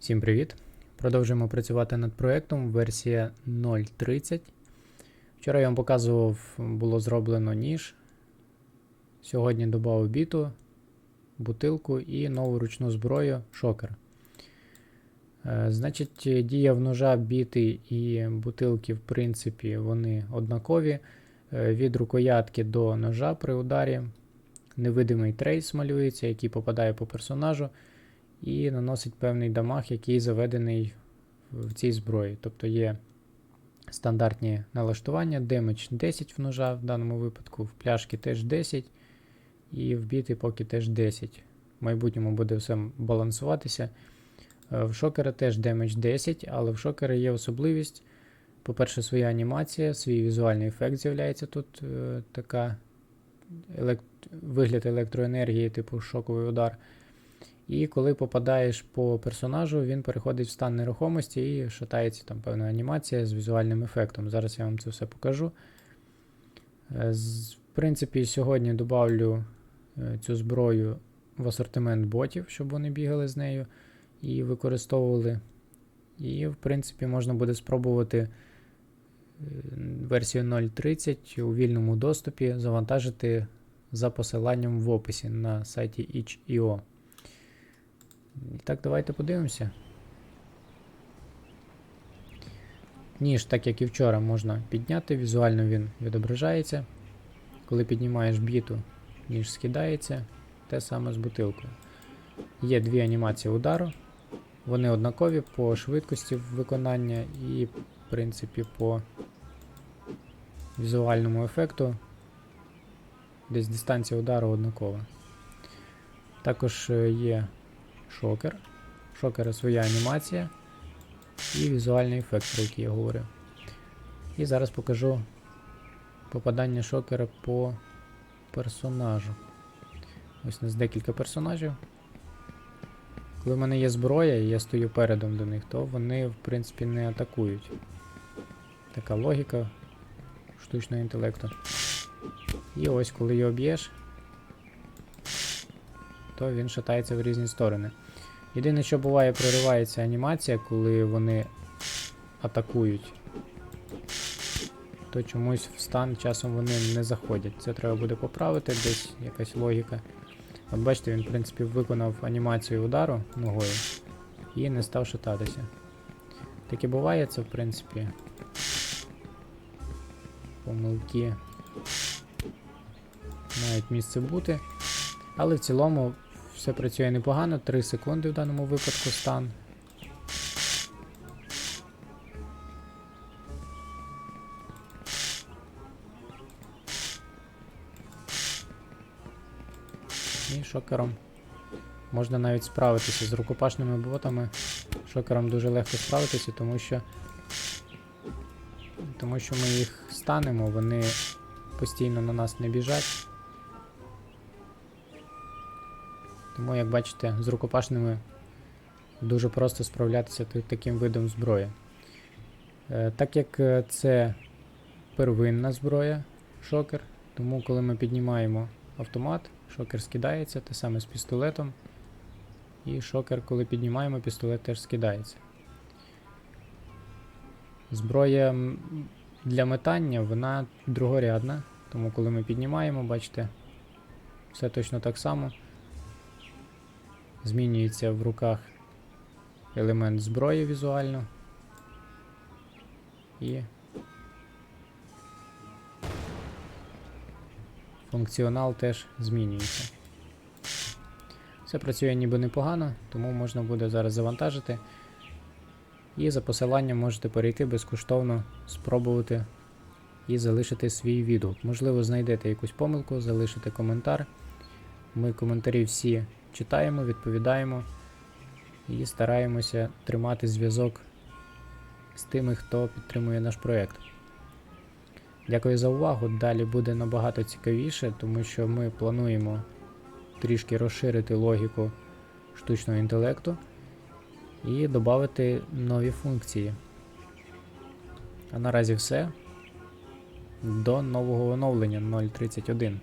Всім привіт! Продовжуємо працювати над проєктом версія 0.30. Вчора я вам показував, було зроблено ніж. Сьогодні додав біту, бутилку і нову ручну зброю шокер. Е, Значить, дія в ножа, біти і бутилки, в принципі, вони однакові. Е, Від рукоятки до ножа при ударі невидимий трейс малюється, який попадає по персонажу і наносить певний дамаг, який заведений в цій зброї. Тобто є стандартні налаштування, демедж 10 в ножа в даному випадку, в пляшки теж 10, і в біти поки теж 10. В майбутньому буде все балансуватися. Е, В шокера теж демедж 10, але в шокера є особливість. По-перше, своя анімація, свій візуальний ефект з'являється тут е, така елект... вигляд електроенергії, типу шоковий удар. І коли попадаєш по персонажу, він переходить в стан нерухомості і шатається там певна анімація з візуальним ефектом. Зараз я вам це все покажу. Е, В принципі, сьогодні додавлю е, цю зброю в асортимент ботів, щоб вони бігали з нею і використовували. І, в принципі, можна буде спробувати е, версію 0.30 у вільному доступі завантажити за посиланням в описі на сайті itch.io. І Так, давайте подивимося. Ніж, так як і вчора, можна підняти, візуально він відображається. Коли піднімаєш біту, ніж скидається, те саме з бутилкою. Є дві анімації удару. Вони однакові по швидкості виконання і, в принципі, по візуальному ефекту. Десь дистанція удару однакова. Також е, є шокер. В Шокера своя анімація і візуальний ефект, про який я говорив. І зараз покажу попадання шокера по персонажу. Ось у нас декілька персонажів. Коли в мене є зброя і я стою передом до них, то вони в принципі не атакують. Така логіка штучного інтелекту. І ось коли його б'єш, то він шатається в різні сторони. Єдине, що буває, проривається анімація, коли вони атакують, то чомусь в стан часом вони не заходять. Це треба буде поправити, десь якась логіка. От бачите, він, в принципі, виконав анімацію удару ногою і не став шататися. Таке буває, це, в принципі, помилки мають місце бути. Але в цілому все працює непогано, 3 секунди в даному випадку стан. І шокером можна навіть справитися з рукопашними ботами. Шокером дуже легко справитися, тому що тому що ми їх станемо, вони постійно на нас не біжать. Тому, як бачите, з рукопашними дуже просто справлятися таким видом зброї. Е, Так як е, це первинна зброя, шокер, тому коли ми піднімаємо автомат, шокер скидається, те саме з пістолетом. І шокер, коли піднімаємо, пістолет теж скидається. Зброя для метання вона другорядна, тому коли ми піднімаємо, бачите, все точно так само змінюється в руках елемент зброї візуально. І функціонал теж змінюється. Все працює ніби непогано, тому можна буде зараз завантажити. І за посиланням можете перейти безкоштовно, спробувати і залишити свій відгук. Можливо, знайдете якусь помилку, залишите коментар. Ми коментарі всі читаємо, відповідаємо і стараємося тримати зв'язок з тими, хто підтримує наш проєкт. Дякую за увагу. Далі буде набагато цікавіше, тому що ми плануємо трішки розширити логіку штучного інтелекту і додати нові функції. А наразі все. До нового оновлення 0.31.